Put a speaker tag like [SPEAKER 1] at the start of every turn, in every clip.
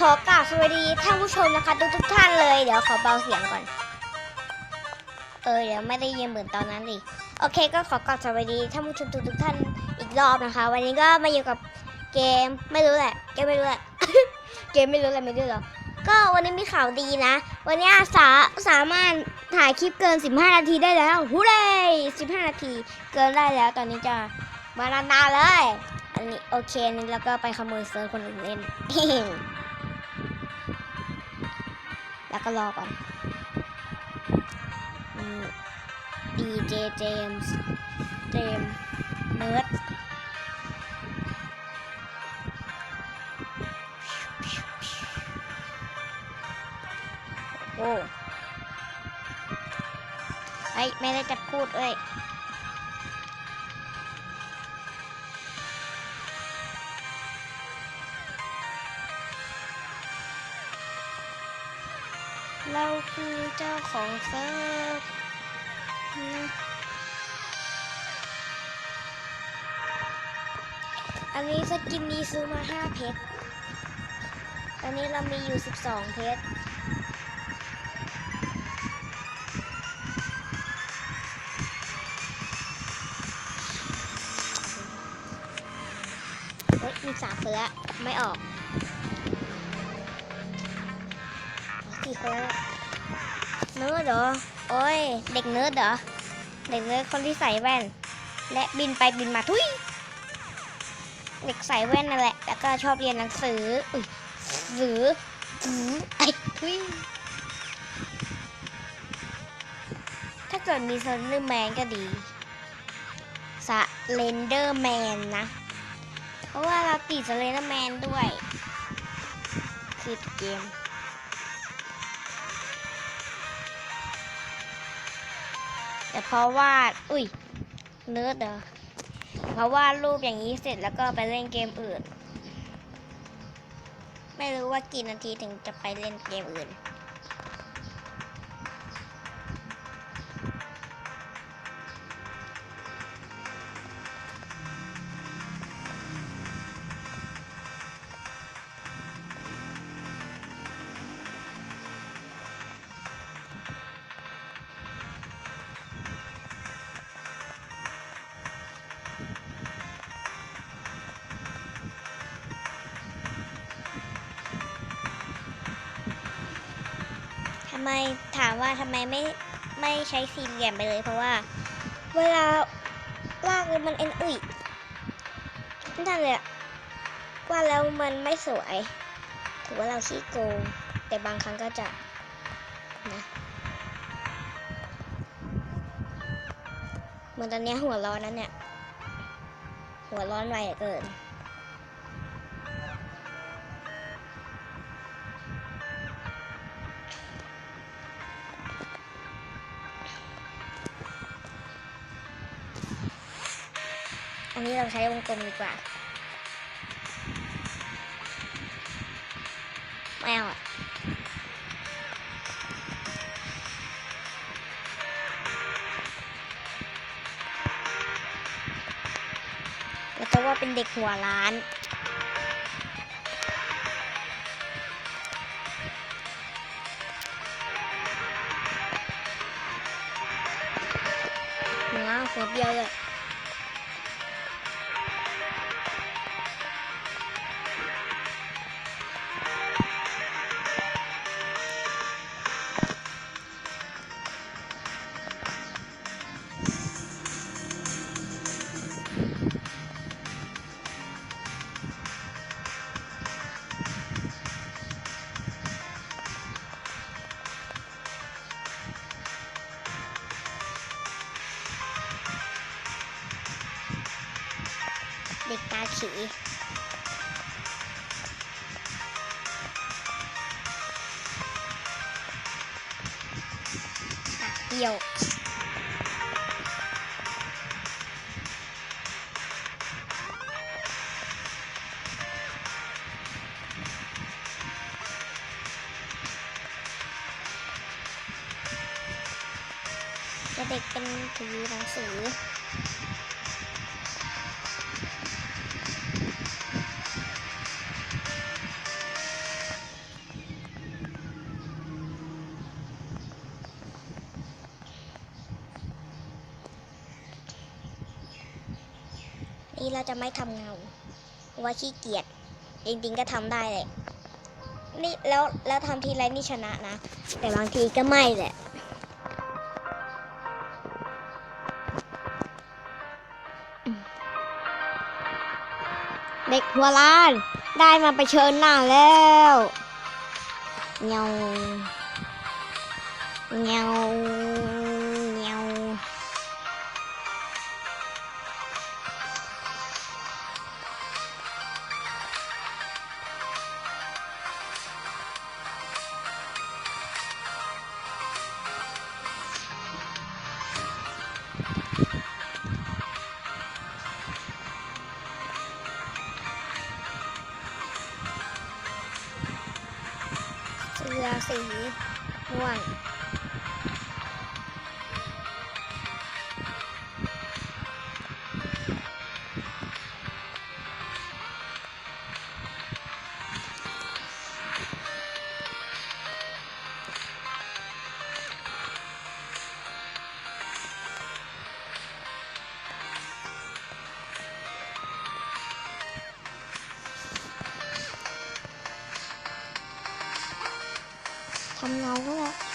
[SPEAKER 1] ขอกราบสวัสดีท่านผู้ชมนะคะ ทุกทุกท่านเลย เดี๋ยวขอเบาเสียงก่อน เออเดี๋ยวไม่ได้ยินเหมือนตอนนั้นดิโอเคก็ขอกราบสวัสดีท่านผู้ชมทุกทุกท่านอีกรอบนะคะ วันนี้ก็มาอยู่กับเกมไม่รู้แหละเกมไม่รู้แหละเกมไม่รู้แหละไม่รู้หรอกก็วันนี้มีข่าวดีนะ วันนี้สาสามารถถ่ายคลิปเกิน 15 นาทีได้แล้วฮูเร่15 นาทีเกินได้แล้ว ตอนนี้จะมานานๆเลย อันนี้โอเคนี่แล้วก็ไปขโมยเซิร์ฟคนอื่นเล่น แล้วก็รอก่อนดีเจเจมส์เจมส์เนิร์ดโอ้ไอ้ไม่ได้จะพูดเอ้ย เราคือเจ้าของเซิร์ฟอันนี้สกินนี้ซื้อมา5เพชร ตอนนี้เรามีอยู่ 12 เพชรเฮ้ยมีสามคนแล้วไม่ออก กี่คนแล้วเนิร์ดเหรอ โอ้ย เด็กเนิร์ดเหรอ เด็กเนิร์ดคนที่ใส่แว่น และบินไปบินมาทุยเด็กใส่แว่นนั่นแหละ แล้วก็ชอบเรียนหนังสือ อุ้ยสือสือไอ้ทุยถ้าเกิดมีเลนเดอร์แมนก็ดีสเลนเดอร์แมนนะ เพราะว่าเราติดสเลนเดอร์แมนด้วย คือเกม แต่เพราะว่าอุ้ยเนื้อเหรอเพราะว่ารูปอย่างนี้เสร็จแล้วก็ไปเล่นเกมอื่น ไม่รู้ว่ากี่นาทีถึงจะไปเล่นเกมอื่น ไมถามว่าทำไมไม่ไม่ใช้สี่เหลี่ยมไปเลย เพราะว่า เวลาลากแล้วมันเอ็นอุ้ยนั่นเลยอะว่าแล้วมันไม่สวย ถือว่าเราขี้โกง แต่บางครั้งก็จะนะเหมือนตอนนี้หัวร้อนนั้นเนี่ย หัวร้อนไวเกิน นี้เราใช้วงกลมดีกว่าไม่เอาอะเราจะว่าเป็นเด็กหัวล้านหัวหัวเบี้ยวเลย ป จะไม่ทำเงาเพราะว่าขี้เกียจจริงๆก็ทำได้เลยนี่แล้วแล้วทำทีไรนี่ชนะนะ แต่บางทีก็ไม่แหละเด็กหัวล้านได้มาไปเชิญหน้าแล้วเงาเงา ทำ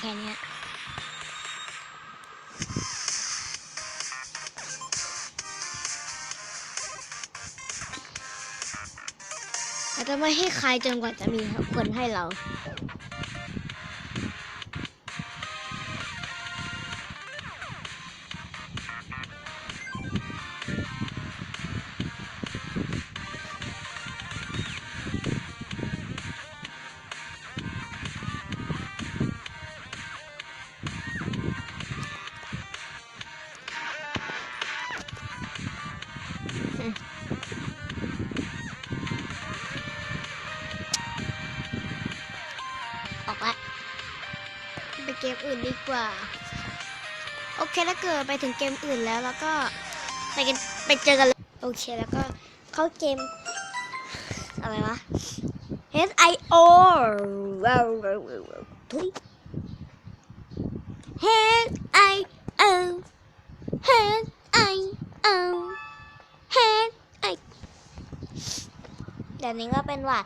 [SPEAKER 1] แค่นี้ยเราจะไม่ให้ใครจนกว่าจะมีคนให้เรา เคถ้าไปถึงเกมอื่นแล้วแล้วก็ไปกันไปเจอกันเลยโอเคแล้วก็เข้าเกม อะไรวะ H I O ทุย H I O H I O H I เดี๋ยวนี้ก็เป็นว่า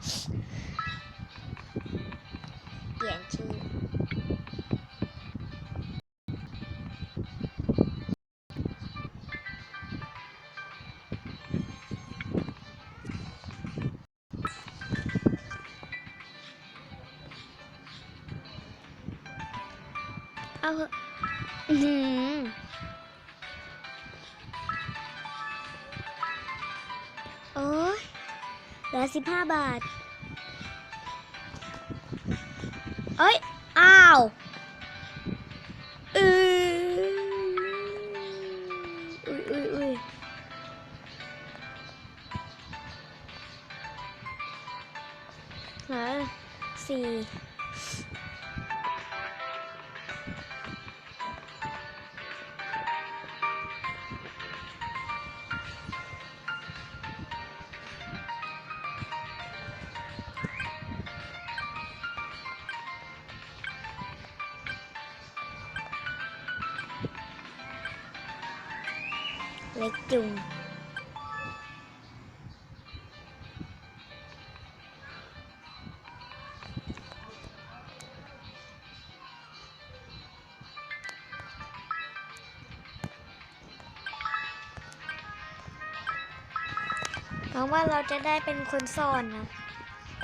[SPEAKER 1] เปลี่ยนชื่อ บาท เอ้ย อ้าวอืออุ้ยอุ้ยอุ้ยหาสี่ งว่าเราจะได้เป็นคนซ่อนนะ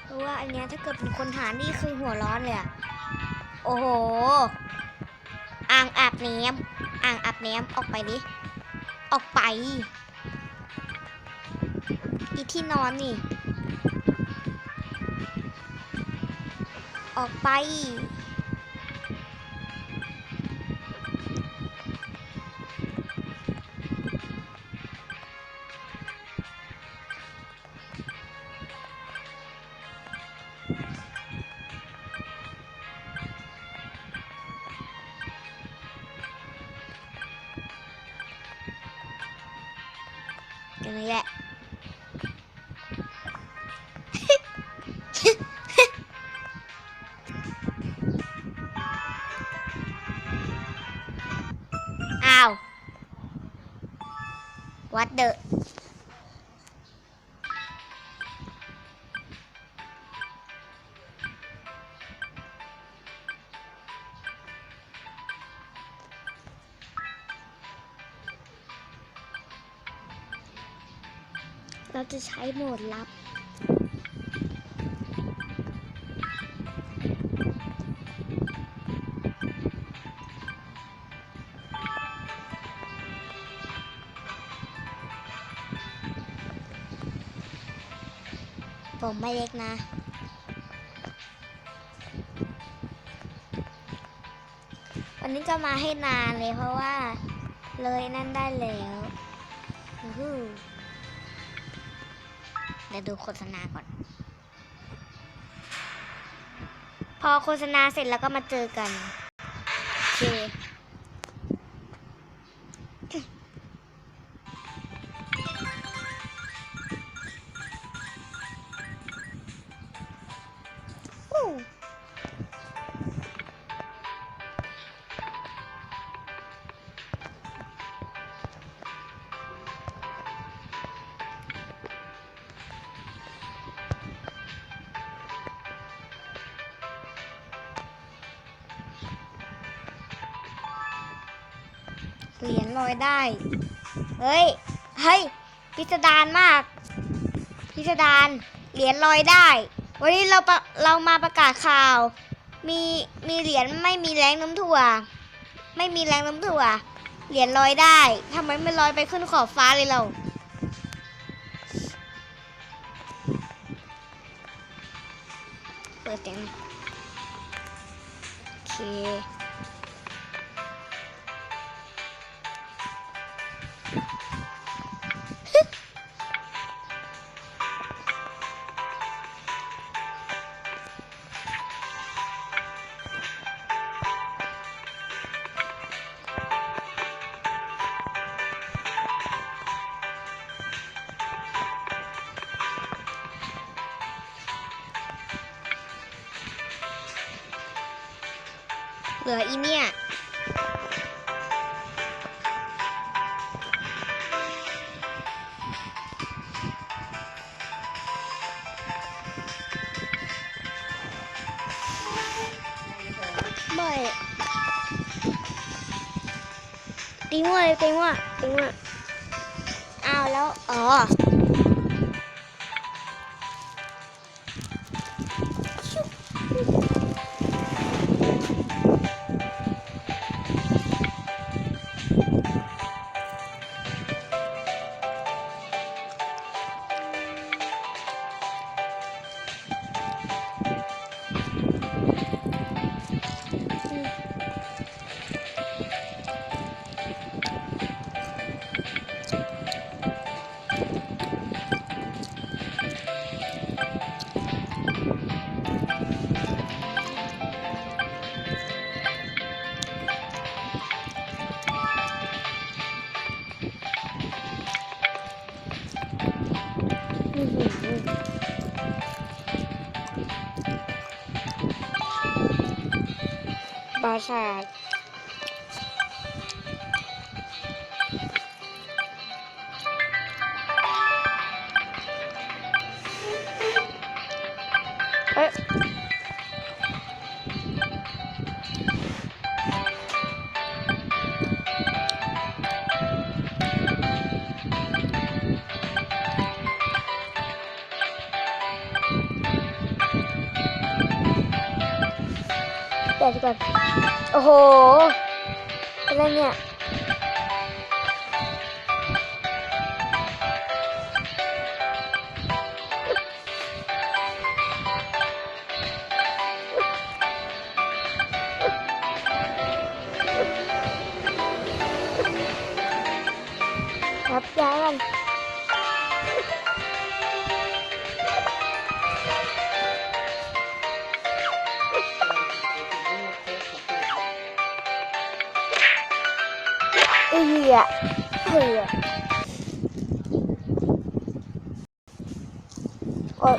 [SPEAKER 1] เพราะว่าอันเนี้ยถ้าเกิดเป็นคนหานี่คือหัวร้อนเลยอะโอ้โห อ่างอาบน้ำอ่างอาบน้ำออกไปดิ ออกไป อีที่นอนนี่ ออกไป เราจะใช้โหมดลับ ผมไม่เล็กนะวันนี้ก็มาให้นานเลยเพราะว่า เลยนั่นได้แล้ว เดี๋ยวดูโฆษณาก่อน พอโฆษณาเสร็จแล้วก็มาเจอกัน ลอยได้ เฮ้ย เฮ้ย พิสดารมาก พิสดาร เหรียญลอยได้ วันนี้เราปะเรามาประกาศข่าว มี มีเหรียญไม่มีแรงน้ำถั่ว ไม่มีแรงน้ำถั่ว เหรียญลอยได้ทำไมไม่ลอยไปขึ้นขอบฟ้าเลยเราเปิดเสียงหน่อยโอเค ตีมั่วเลยตีมั่วตีมั่วอ้าวแล้ว อ๋อ อบ โอ้โหอะไรเนี่ย เอือเอือโอ้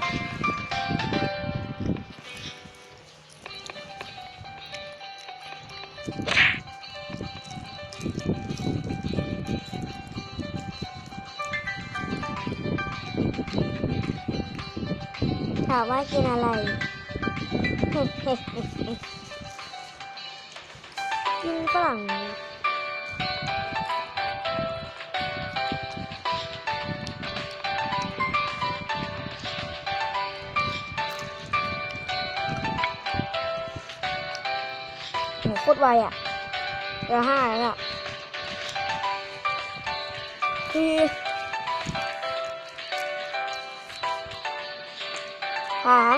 [SPEAKER 1] ถามว่ากินอะไร กินฝรั่ง ไวอะเดี๋ยวห้าแล้วอะคือหาง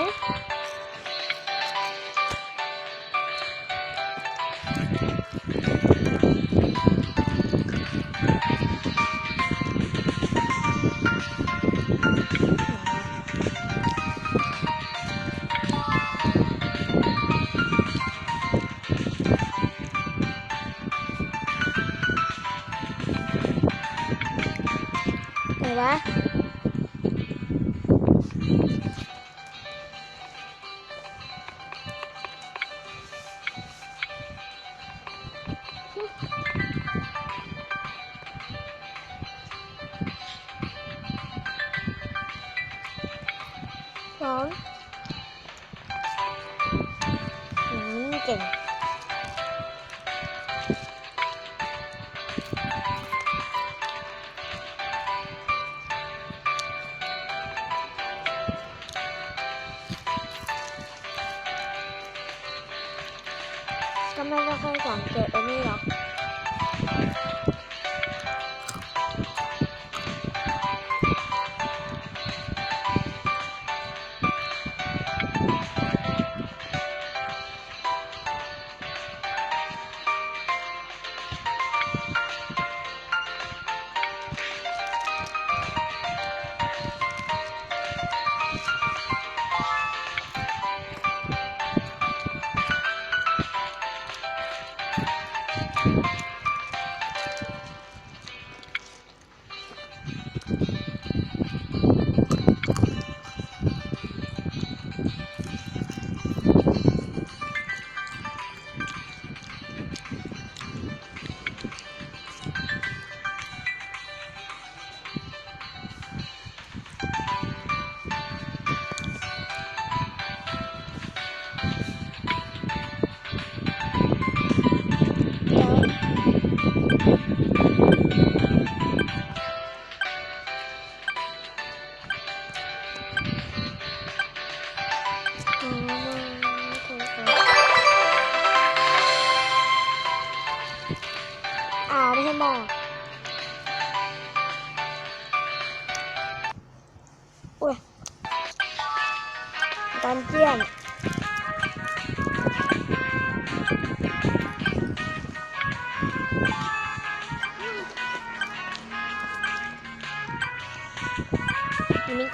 [SPEAKER 1] อื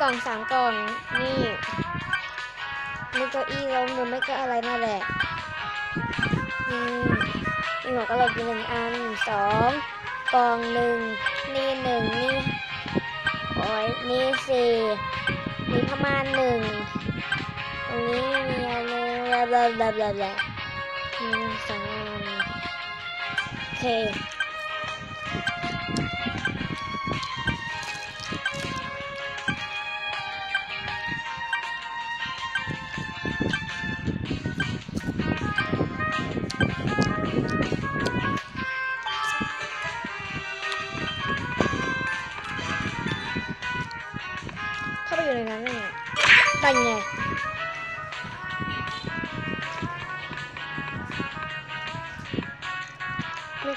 [SPEAKER 1] กล่องสามกล่องนี่มีเก้าอี้ลงหรือไม่ก็อะไรนั่นแหละนี่นี่หัวกะโหลกอีกหนึ่งอันสองกล่องหนึ่งนี่หนึ่งนี่โอ้ยนี่สี่มีพม่านหนึ่งตรงนี้มีอะไรบลาบลาบลาบลาสองอันโอเค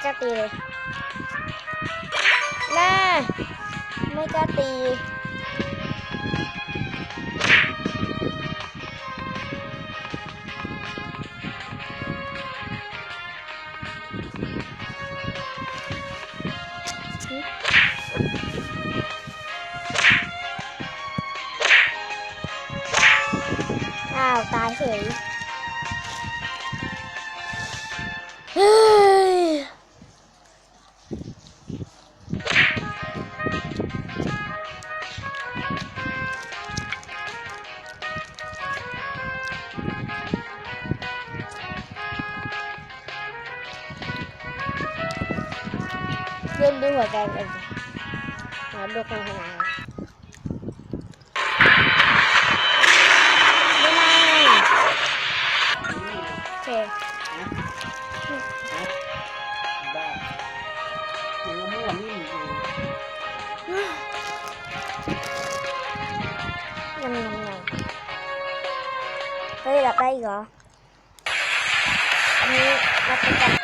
[SPEAKER 1] ล้าตีเลยแม่ไม่กล้าตี em em nó được không thế nào bên này okay. Đây là cây rồi. Anh đặt cái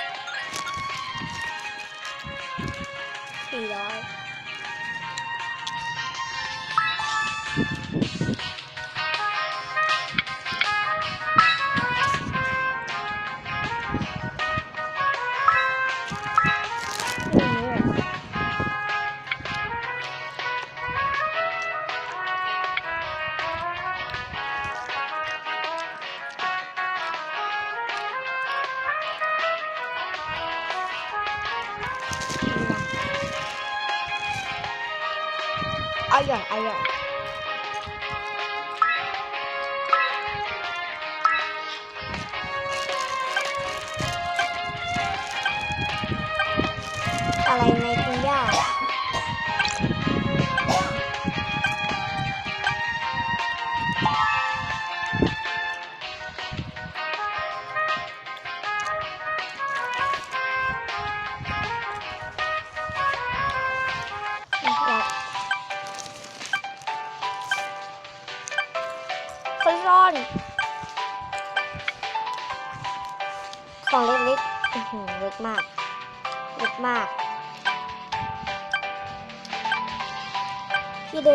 [SPEAKER 1] อร่อย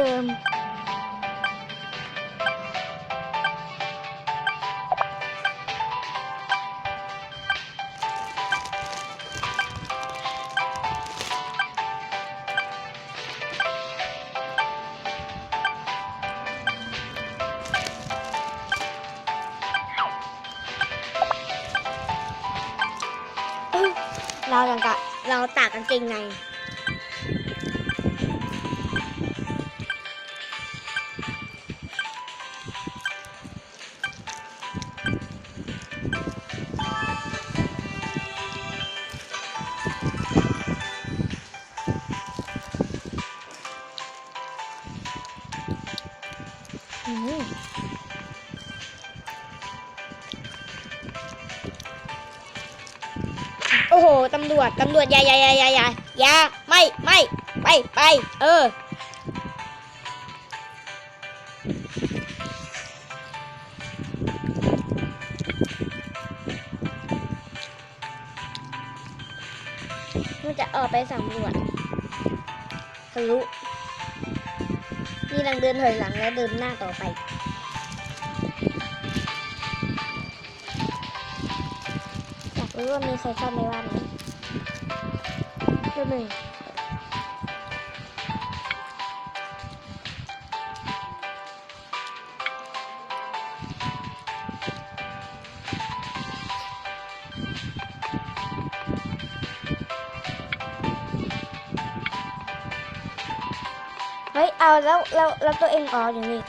[SPEAKER 1] ที่ อ้โหตำรวจตำรวจอย่าอย่าอย่าอย่าอย่าอย่าไม่ไม่ไปไปเออ มันจะออกไปสำรวจทะลุนี่ลังเดินถอยหลังแล้วเดินหน้าต่อไป รู้ว่ามีใครเข้าในบ้านไหมเรื่องหนึ่งเฮ้ย เอาแล้วแล้วแล้วตัวเองอ๋ออยู่นี่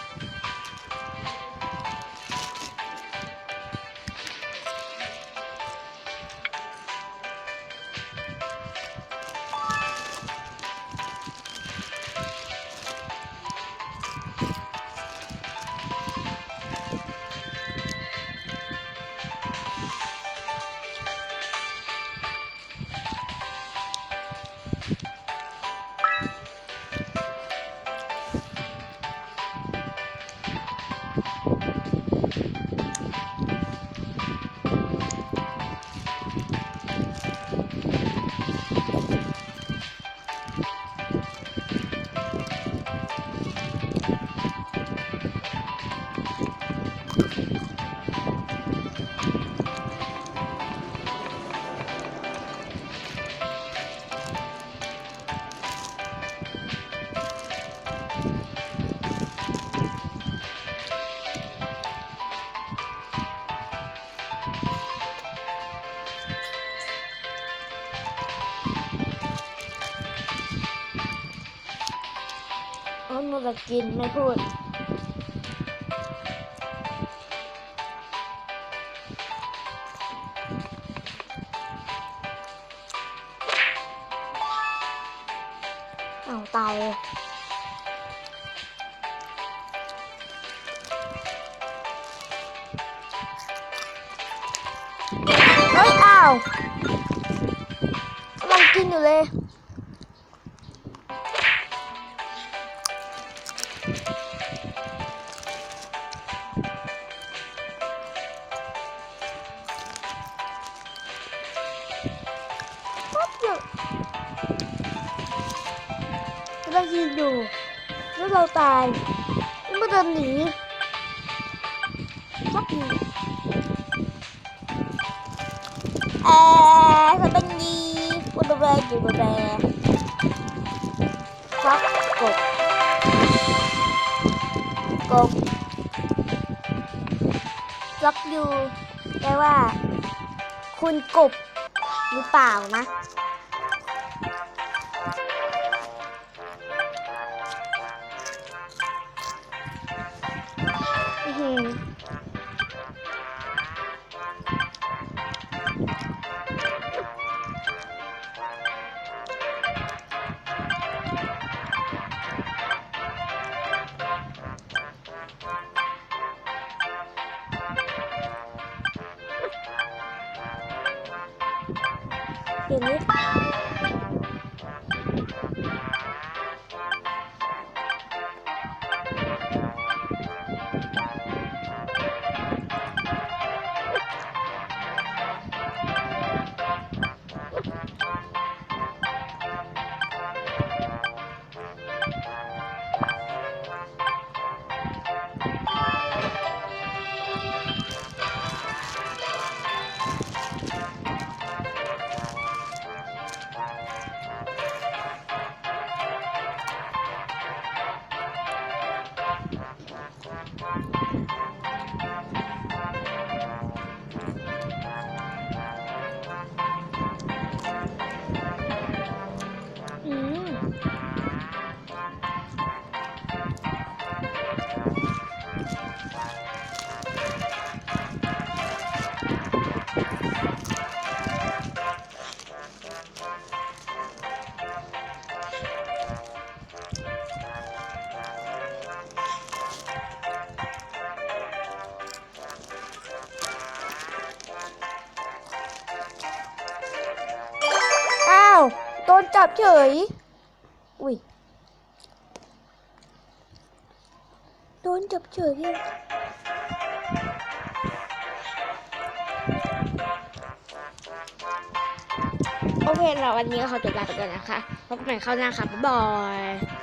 [SPEAKER 1] กินไม่พูด ยิงอยู่ แล้วเราตายแล้วมาเดินหนีชักอยู่เออสบันดีบุบแบอยู่บุบแบชักกบกบล็อกอยู่แปลว่า คุณกบหรือเปล่านะ เดี๋ เฉย อุ้ย โดนจับเฉยเลยโอเคเราวันนี้ก็ขอจบลาไปก่อนนะคะ พบกันใหม่คราวหน้าค่ะบ๊ายบาย